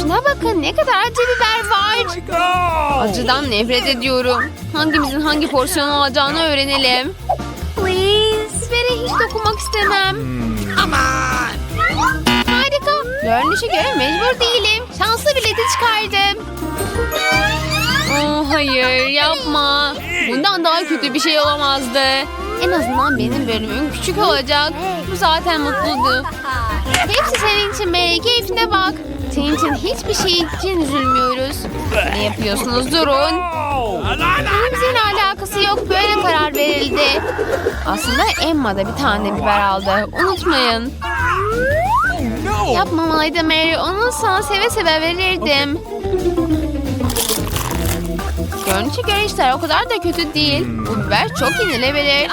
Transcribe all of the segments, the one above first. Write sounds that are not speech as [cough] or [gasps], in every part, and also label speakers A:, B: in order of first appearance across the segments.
A: Şuna bakın ne kadar acı biber var. Acıdan nefret ediyorum. Hangimizin hangi porsiyon alacağını öğrenelim. Please. Bibere hiç dokunmak istemem. Harika. Görünüşe göre mecbur değilim. Şanslı bileti çıkardım. Oh, hayır yapma. Bundan daha kötü bir şey olamazdı. En azından benim bölümüm küçük olacak. Bu zaten mutluydu. Hepsi senin için Mary. Keyfine bak. İçin hiçbir şey için üzülmüyoruz. Ne yapıyorsunuz? Durun. Benimle alakası yok. Böyle karar verildi. Aslında Emma da bir tane biber aldı. Unutmayın. Yapmamalıydım Mary. Onu sana seve seve verirdim. Görünüşe göre işler o kadar da kötü değil. Bu biber çok yenilebilir.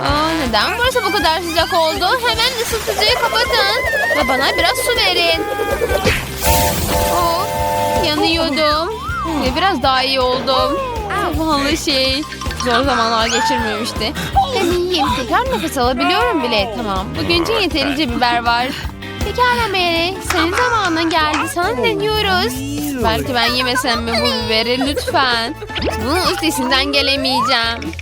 A: Aa, neden burası bu kadar sıcak oldu? Hemen ısıtıcıyı kapatın. Ve bana biraz su verin. Oh, yanıyordum. Ve biraz daha iyi oldum. Zavallı şey. Zor zamanlar geçirmemişti. Ben iyiyim. Tekrar nefes alabiliyorum bile. Tamam. Bugün için yeterince biber var. Pekala Mary. Senin zamanın geldi. Sana deniyoruz. Belki ben yemesem mi bu biberi? Lütfen. Bunun üstesinden gelemeyeceğim.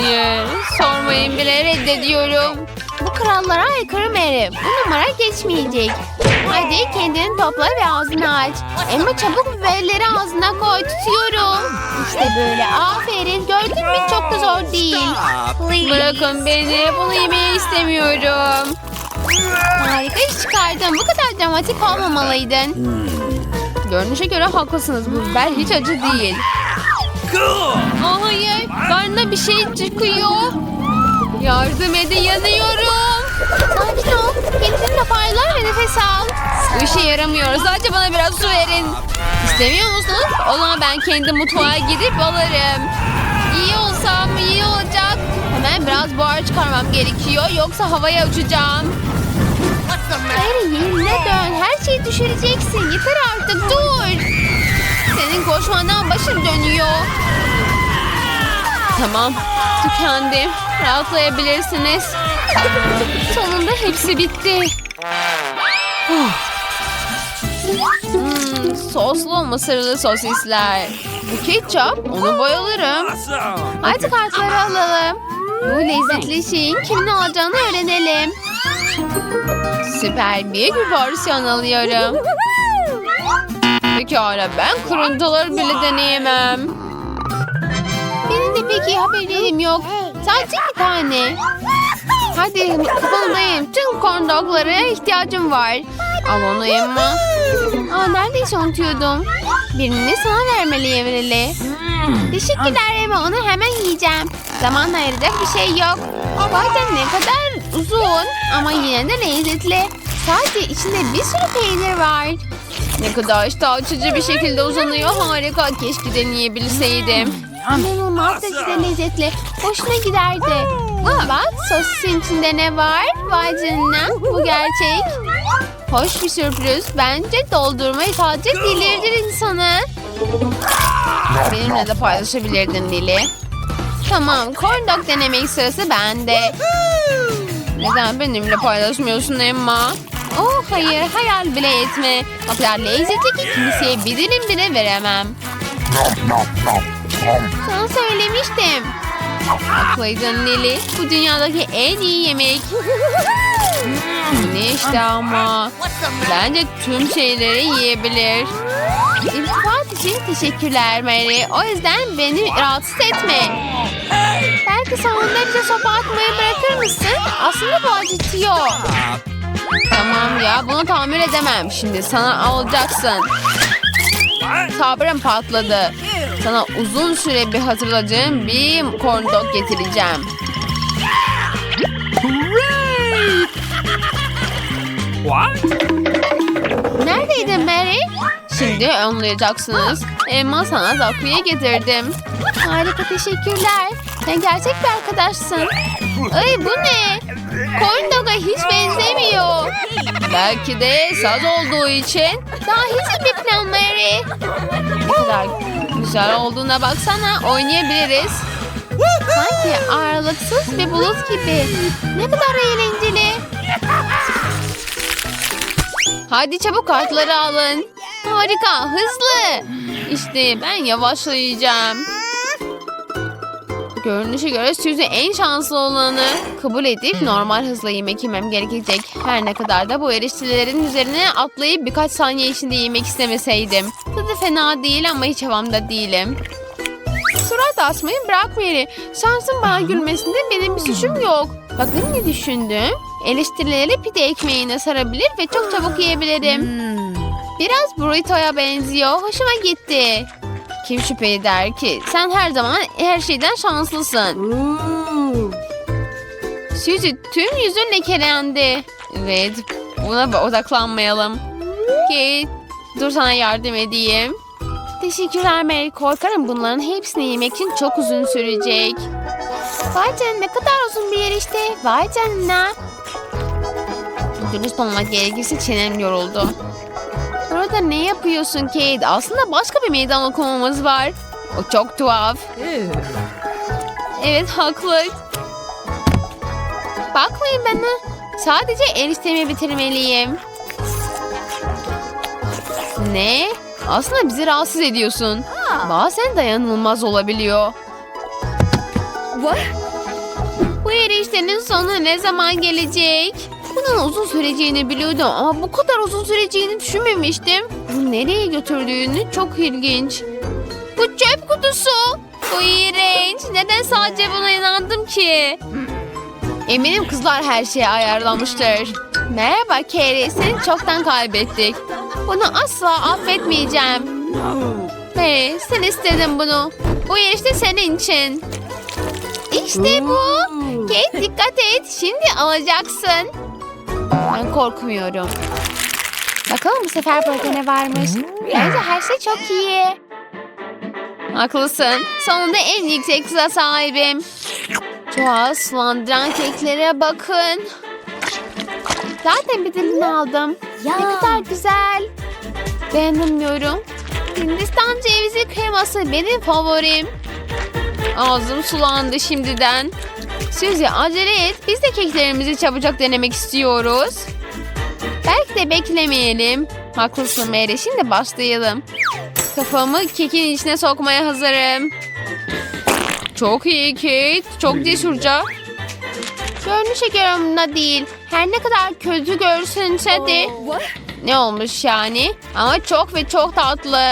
A: Hayır. Sormayın bile reddediyorum. Bu krallara aykırı Mary. Bu numara geçmeyecek. Hadi kendini topla ve ağzını aç. Emma çabuk biberleri ağzına koy. Tutuyorum. İşte böyle. Aferin. Gördün mü? Çok da zor değil. Bırakın beni. Bunu yemeyi istemiyorum. Harika iş çıkardın. Bu kadar dramatik olmamalıydın. Görünüşe göre haklısınız. Bu biber hiç acı değil. Aa, hayır. Karnına bir şey çıkıyor. Yardım edin yanıyorum. Sakin ol. Kendini toparla ve nefes al. Bu işe yaramıyor. Sadece bana biraz su verin. İstemiyor musunuz? O zaman ben kendi mutfağa gidip alırım. İyi olsam iyi olacak. Hemen biraz buhar çıkarmam gerekiyor. Yoksa havaya uçacağım. Hayır yerine dön. Her şeyi düşüreceksin. Yeter artık dur. Senin koşmandan başım dönüyor. Tamam. Tükendim. Rahatlayabilirsiniz. Sonunda hepsi bitti. Hmm, soslu mısırlı sosisler. Bu ketçap. Onu bayılırım. Hadi kartları alalım. Bu lezzetli şeyin kimin alacağını öğrenelim. Süper büyük bir porsiyon alıyorum. Pekala ben kırıntıları bile deneyemem. Benim de pek iyi haberim yok. Sadece bir tane. Hadi kıpıldayım. Tüm corn doglara ihtiyacım var. Al onu Emma. Aa, neredeyse unutuyordum. Birini sana vermeliyim Lili. Teşekkürler Emma. Onu hemen yiyeceğim. Zaman ayıracak bir şey yok. Bazen ne kadar uzun ama yine de lezzetli. Sadece içinde bir sürü peynir var. Ne kadar iştah açıcı bir şekilde uzanıyor. Harika. Keşke deneyebilseydim. İnanılmaz derecede lezzetli. Hoşuna giderdi. Bak sosisin içinde ne var? Vay canına. Bu gerçek. Hoş bir sürpriz. Bence doldurmayı sadece delirtir insanı. Benimle de paylaşabilirdin Lili. Tamam, corn dog denemek sırası bende. Neden benimle paylaşmıyorsun Emma? Oh hayır, hayal bile etme. O kadar lezzetli ki kimseye bir dilim bile veremem. Sana söylemiştim. Haklıydın Lili. Bu dünyadaki en iyi yemek. Hmm, ne işte ama. Bence tüm şeyleri yiyebilir. İltifat için teşekkürler Mary. O yüzden beni rahatsız etme. Belki sonunda bize sopa atmayı bırakır mısın? Aslında bu acıtıyor. Tamam ya bunu tamir edemem. Şimdi sana alacaksın. Sabrım patladı. Sana uzun süre bir hatırladığım bir corn dog getireceğim. Neredeydin Mary? Şimdi anlayacaksınız. Emma sana takviye getirdim. Harika teşekkürler. Sen gerçek bir arkadaşsın. Ay bu ne? Corn dog'a hiç benzemiyor. Belki de saz olduğu için. Daha hiç bir plan Mary. Ne kadar güzel olduğuna baksana. Oynayabiliriz. Sanki ağırlıksız bir bulut gibi. Ne kadar eğlenceli. Hadi çabuk kartları alın. Harika, hızlı. İşte ben yavaşlayacağım. Görünüşe göre Suzy en şanslı olanı kabul edip normal hızla yemek yemem gerekecek. Her ne kadar da bu eriştelerin üzerine atlayıp birkaç saniye içinde yemek istemeseydim. Tadı fena değil ama hiç havamda değilim. Surat asmayı bırak Mary. Şansın bana gülmesinde benim bir suçum yok. Bakın ne düşündüm. Eleştirileri pide ekmeğine sarabilir ve çok çabuk yiyebilirim. Biraz burrito'ya benziyor. Hoşuma gitti. Kim şüphe eder ki? Sen her zaman her şeyden şanslısın. Suzy tüm yüzün lekelendi. Evet buna odaklanmayalım. Kate dur sana yardım edeyim. Teşekkürler Mary. Korkarım bunların hepsini yemek için çok uzun sürecek. Vay canına ne kadar uzun bir yer işte. Vay canına. Dürüst olmak gerekirse çenem yoruldu. Burada ne yapıyorsun Kate? Aslında başka bir meydan okumamız var. O çok tuhaf. Evet haklı. Bakmayın bana. Sadece eriştemi bitirmeliyim. Ne? Aslında bizi rahatsız ediyorsun. Bazen dayanılmaz olabiliyor. Bu eriştenin sonu ne zaman gelecek? Bunun uzun süreceğini biliyordum ama bu kadar uzun süreceğini düşünmemiştim. Bu nereye götürdüğünü çok ilginç. Bu çöp kutusu. Bu iğrenç. Neden sadece buna inandım ki? Eminim kızlar her şeye ayarlamıştır. Merhaba Carrie, seni çoktan kaybettik. Bunu asla affetmeyeceğim. Hey, sen istedin bunu. Bu yarışta senin için. İşte bu. Kate dikkat et. Şimdi alacaksın. Ben korkmuyorum. Bakalım bu sefer burada ne varmış. Bence her şey çok iyi. Haklısın. Sonunda en yüksek hıza sahibim. Çoğal sulandıran keklere bakın. Zaten bir dilini aldım. Ne kadar güzel. Beğenmiyorum. Hindistan cevizi kreması benim favorim. Ağzım sulandı şimdiden. Suzy acele et. Biz de keklerimizi çabucak denemek istiyoruz. Belki de beklemeyelim. Haklısın Mary. Şimdi başlayalım. Kafamı kekin içine sokmaya hazırım. Çok iyi Kate. Çok cesurca. Göre umurumda değil. Her ne kadar kötü görsünse de. Ne olmuş yani? Ama çok ve çok tatlı.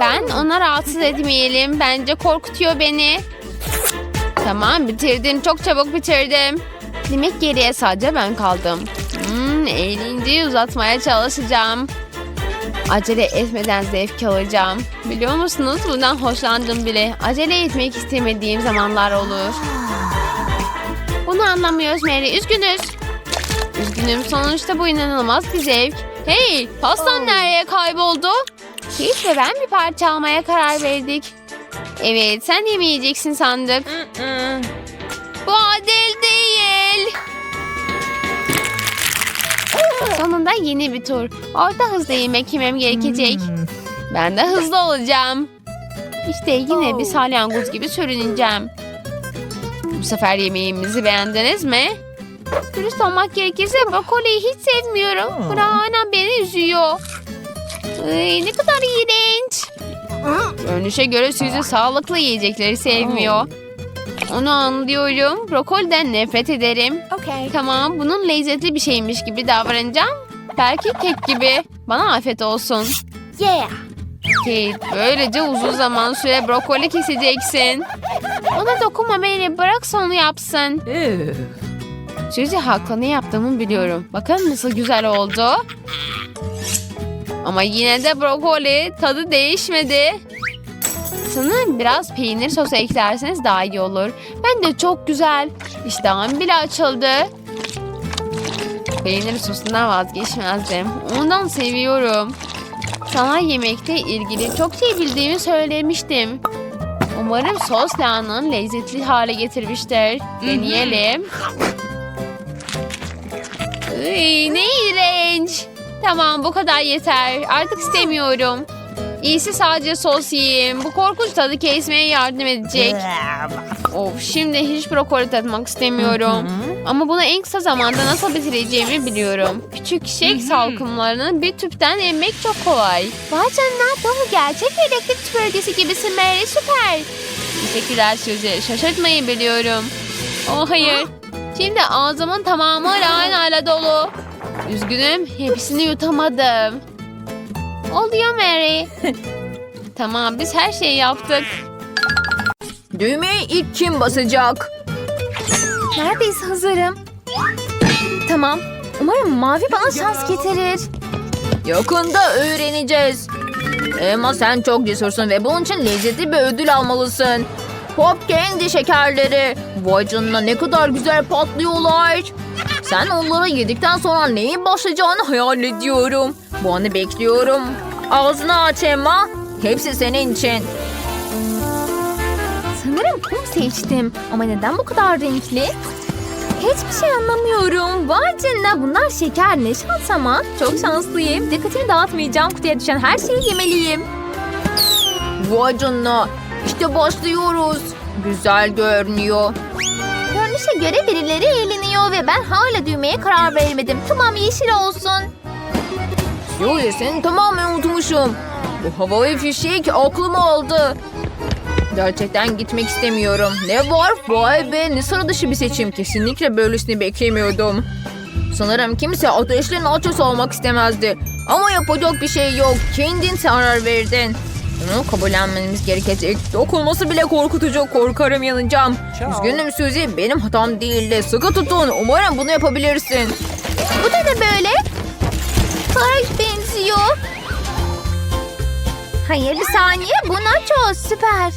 A: Ben ona rahatsız etmeyelim. Bence korkutuyor beni. Tamam bitirdin. Çok çabuk bitirdim. Demek geriye sadece ben kaldım. Hmm, eğlenceyi uzatmaya çalışacağım. Acele etmeden zevk alacağım. Biliyor musunuz bundan hoşlandım bile. Acele etmek istemediğim zamanlar olur. Bunu anlamıyoruz Mary. Üzgünüz. Üzgünüm. Sonuçta bu inanılmaz bir zevk. Hey pastan nereye kayboldu? Kate ve ben bir parça almaya karar verdik. Evet sen yemeyeceksin sandık. Bu adil değil. Sonunda yeni bir tur. Orada hızlı yemek yemem gerekecek. Ben de hızlı olacağım. İşte yine bir salyangoz gibi sürüneceğim. Bu sefer yemeğimizi beğendiniz mi? Dürüst olmak gerekirse brokoliyi hiç sevmiyorum. Bırak beni üzüyor. Ay, ne kadar iğrenç. Görünüşe göre Suzy sağlıklı yiyecekleri sevmiyor. Onu anlıyorum. Brokoliden nefret ederim.
B: Okay.
A: Tamam bunun lezzetli bir şeymiş gibi davranacağım. Belki kek gibi. Bana afiyet olsun.
B: Yeah.
A: Kate böylece uzun zaman süre brokoli keseceksin. Ona dokunma Mary bırak onu yapsın. Suzy haklı ne yaptığımı biliyorum. Bakın nasıl güzel oldu. Ama yine de brokoli tadı değişmedi. Sanırım biraz peynir sosu eklerseniz daha iyi olur. Ben de çok güzel. İştahım bile açıldı. Peynir sosundan vazgeçmezdim. Ondan seviyorum. Sana yemekte ilgili çok şey bildiğimi söylemiştim. Umarım sos lahananı lezzetli hale getirmiştir. Deneyelim. Iy, ne iğrenç. Tamam bu kadar yeter. Artık istemiyorum. İyisi sadece sos yiyeyim. Bu korkunç tadı kesmeye yardım edecek. Of şimdi hiç brokoli tatmak istemiyorum. Ama bunu en kısa zamanda nasıl bitireceğimi biliyorum. Küçük şek salkımlarını bir tüpten emmek çok kolay. Vay canına bu gerçek bir elektrik süpürgesi gibisin Mary süper. Teşekkürler Suzy. Şaşırtmayı biliyorum. Oh hayır. [gasps] Şimdi ağzımın tamamı lahanayla dolu. Üzgünüm hepsini yutamadım. Oluyor Mary. [laughs] tamam biz her şeyi yaptık.
B: Düğmeye ilk kim basacak?
A: Neredeyse hazırım. Tamam. Umarım mavi bana şans getirir.
B: Yakında öğreneceğiz. Emma sen çok cesursun ve bunun için lezzetli bir ödül almalısın. Pop Candy şekerleri. Vay canına ne kadar güzel patlıyorlar. Sen onları yedikten sonra neyin başlayacağını hayal ediyorum. Bu anı bekliyorum. Ağzını aç Emma. Hepsi senin için.
A: Sanırım kum seçtim. Ama neden bu kadar renkli? Hiçbir şey anlamıyorum. Vay canına bunlar şeker ne şans ama. Çok şanslıyım. Dikkatimi dağıtmayacağım. Kutuya düşen her şeyi yemeliyim.
B: Vay canına. İşte başlıyoruz. Güzel görünüyor.
A: Görünüşe göre birileri eğleniyor ve ben hala düğmeye karar veremedim. Tamam yeşil olsun.
B: Suyu seni tamamen unutmuşum. Bu havai fişek aklımı aldı. Gerçekten gitmek istemiyorum. Ne var? Vay be ne sıra dışı bir seçim. Kesinlikle böylesini beklemiyordum. Sanırım kimse ateşli nachos almak istemezdi. Ama yapacak bir şey yok. Kendin karar verdin. Bunu kabullenmemiz gerekecek. Dokunması bile korkutucu. Korkarım yanacağım. Üzgünüm Suzy. Benim hatam değildi. Sıkı tutun. Umarım bunu yapabilirsin.
A: Bu da ne böyle? Kara benziyor. Hayır bir saniye bu nachos süper.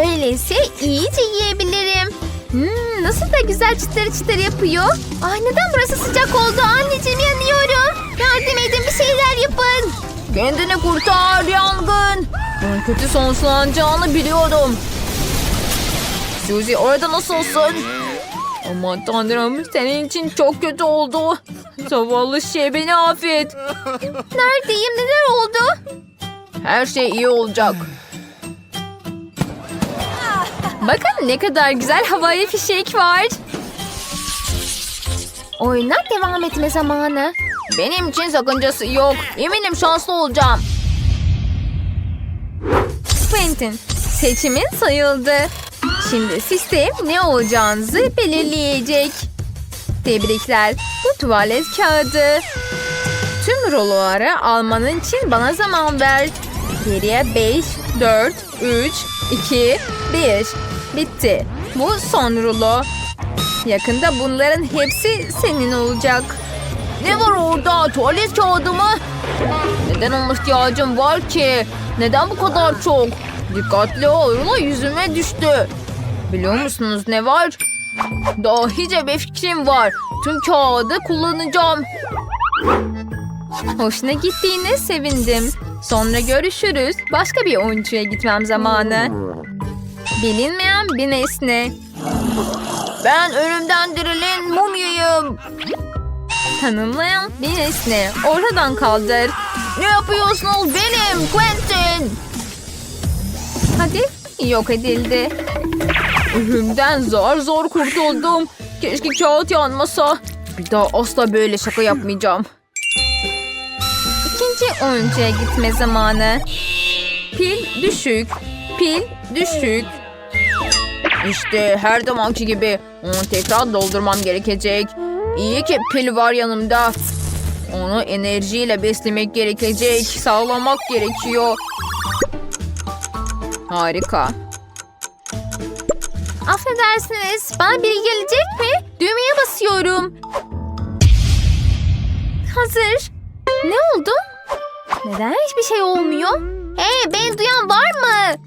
A: Öyleyse iyice yiyebilirim. Hmm, nasıl da güzel çıtır çıtır yapıyor. Ay neden burası sıcak oldu? Anneciğim yanıyorum. Yardım edin bir şeyler yapın.
B: Kendini kurtar yangın. Bunun kötü sonuçlanacağını biliyordum. Suzy orada nasılsın? Aman tanrım senin için çok kötü oldu. Zavallı şey beni affet.
A: Neredeyim neler oldu?
B: Her şey iyi olacak.
A: Bakın ne kadar güzel havai fişek var. Oyuna devam etme zamanı.
B: Benim için sakıncası yok. Eminim şanslı olacağım.
A: Quentin, seçimin sayıldı. Şimdi sistem ne olacağınızı belirleyecek. Tebrikler. Bu tuvalet kağıdı. Tüm ruloları almanın için bana zaman ver. Geriye 5, 4, 3, 2, 1. Bitti. Bu son rulo. Yakında bunların hepsi senin olacak.
B: Ne var orada? Tuvalet kağıdı mı? Neden ona ihtiyacım var ki? Neden bu kadar çok? Dikkatli ol. Rulo yüzüme düştü. Biliyor musunuz ne var? Dahice bir fikrim var. Tüm kağıdı kullanacağım.
A: Hoşuna gittiğine sevindim. Sonra görüşürüz. Başka bir oyuncuya gitmem zamanı. Bilinmeyen bir nesne.
B: Ben ölümden dirilen mumyayım.
A: Tanımlayan bir nesne. Ortadan kaldır.
B: Ne yapıyorsunuz benim Quentin?
A: Hadi yok edildi.
B: Ölümden zor zor kurtuldum. Keşke kağıt yanmasa. Bir daha asla böyle şaka yapmayacağım.
A: İkinci oyuncuya gitme zamanı. Pil düşük. Pil düşük.
B: İşte her zamanki gibi onu tekrar doldurmam gerekecek. İyi ki pil var yanımda. Onu enerjiyle beslemek gerekecek. Sağlamak gerekiyor. Harika.
A: Affedersiniz. Bana biri gelecek mi? Düğmeye basıyorum. Hazır. Ne oldu? Neden hiçbir şey olmuyor? Hey beni duyan var mı?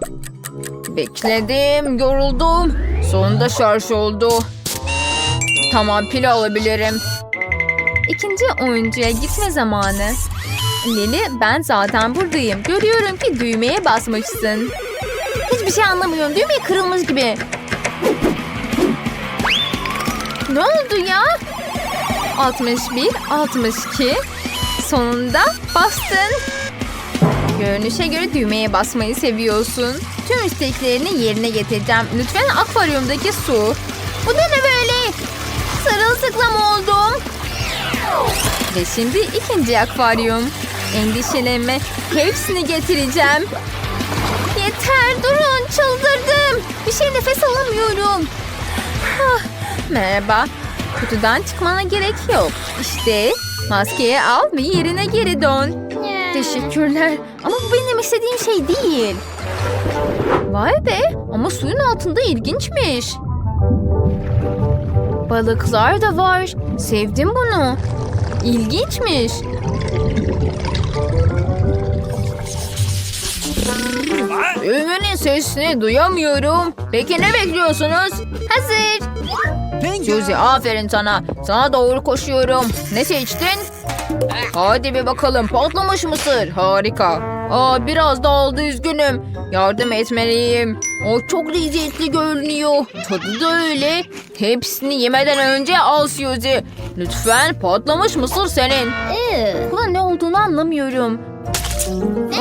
B: Bekledim, yoruldum. Sonunda şarj oldu. Tamam pil alabilirim.
A: İkinci oyuncuya gitme zamanı. Lili ben zaten buradayım. Görüyorum ki düğmeye basmışsın. Hiçbir şey anlamıyorum. Düğme kırılmış gibi. Ne oldu ya? 61, 62. Sonunda bastın. Görünüşe göre düğmeye basmayı seviyorsun. Tüm isteklerini yerine getireceğim. Lütfen akvaryumdaki su. Bu da ne böyle?
B: Sırılsıklam oldum. Ve şimdi ikinci akvaryum. Endişelenme. Hepsini getireceğim. Yeter durun çıldırdım. Bir şey nefes alamıyorum. Merhaba. Kutudan çıkmana gerek yok. İşte maskeyi al ve yerine geri dön. Teşekkürler. Ama bu benim istediğim şey değil. Vay be ama suyun altında ilginçmiş. Balıklar da var. Sevdim bunu. İlginçmiş. Ümünün sesini duyamıyorum. Peki ne bekliyorsunuz? Hazır. Suzy aferin sana. Sana doğru koşuyorum. Ne seçtin? Hadi bir bakalım patlamış mısır. Harika. Aa biraz dağıldı üzgünüm. Yardım etmeliyim. O çok lezzetli görünüyor. Tadı da öyle. Hepsini yemeden önce al Suzy. Lütfen patlamış mısır senin. Bunun ne olduğunu anlamıyorum.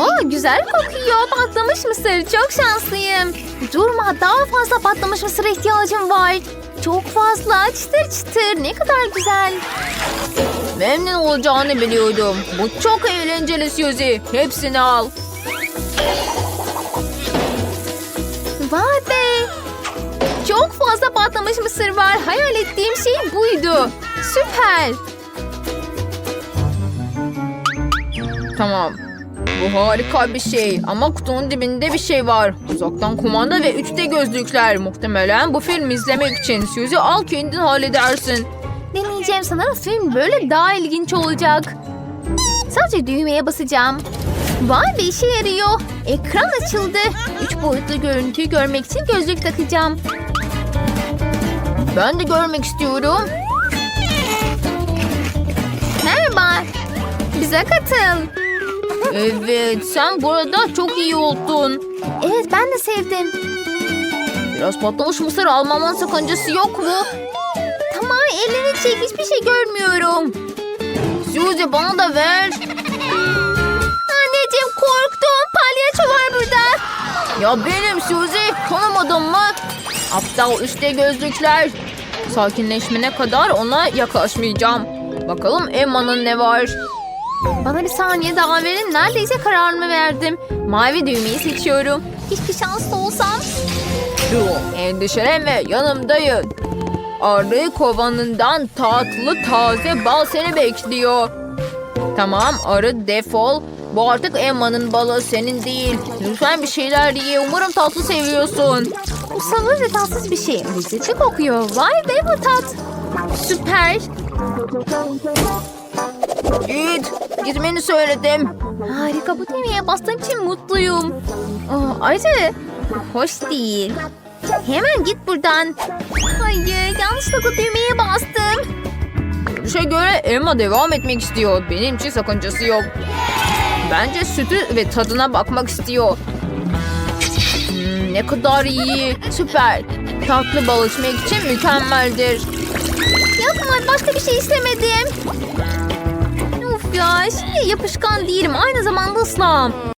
B: Aa, güzel kokuyor. Patlamış mısır. Çok şanslıyım. Durma daha fazla patlamış mısıra ihtiyacım var. Çok fazla çıtır çıtır. Ne kadar güzel. Memnun olacağını biliyordum. Bu çok eğlenceli Suzy. Hepsini al. Vay be. Çok fazla patlamış mısır var. Hayal ettiğim şey buydu. Süper. Tamam. Bu harika bir şey ama kutunun dibinde bir şey var. Uzaktan kumanda ve 3D gözlükler. Muhtemelen bu film izlemek için. Suzy al kendin halledersin. Deneyeceğim sanırım film böyle daha ilginç olacak. Sadece düğmeye basacağım. Vay be işe yarıyor. Ekran açıldı. Üç boyutlu görüntüyü görmek için gözlük takacağım. Ben de görmek istiyorum. Merhaba. Bize katıl. Evet, sen burada çok iyi oldun. Evet, ben de sevdim. Biraz patlamış mısır almamın sakıncası yok mu? Tamam, elini çek, hiçbir şey görmüyorum. Suzy bana da ver. Palyaço var burada. Ya benim Suzy, tanımadın mı? Aptal işte gözlükler. Sakinleşmene kadar ona yaklaşmayacağım. Bakalım Emma'nın ne var? Bana bir saniye daha verin. Neredeyse kararımı verdim. Mavi düğmeyi seçiyorum. Hiçbir şanslı olsam. Dur, endişelenme yanımdayım. Arı kovanından tatlı taze bal seni bekliyor. Tamam arı defol. Bu artık Emma'nın balı senin değil. Lütfen bir şeyler ye. Umarım tatlı seviyorsun. Bu sabır ve tatsız bir şey. Lezzetli kokuyor. Vay be bu tat. Süper. Git. Gitmeni söyledim. Harika bu düğmeye bastığım için mutluyum. Aa, ayrıca hoş değil. Hemen git buradan. Hayır yanlışlıkla düğmeye bastım. Görüşe göre Emma devam etmek istiyor. Benim için sakıncası yok. Bence sütü ve tadına bakmak istiyor. Hmm, ne kadar iyi. Süper. Tatlı bal içmek için mükemmeldir. Yapma başka bir şey istemedim. Of ya şimdi yapışkan değilim aynı zamanda ıslam.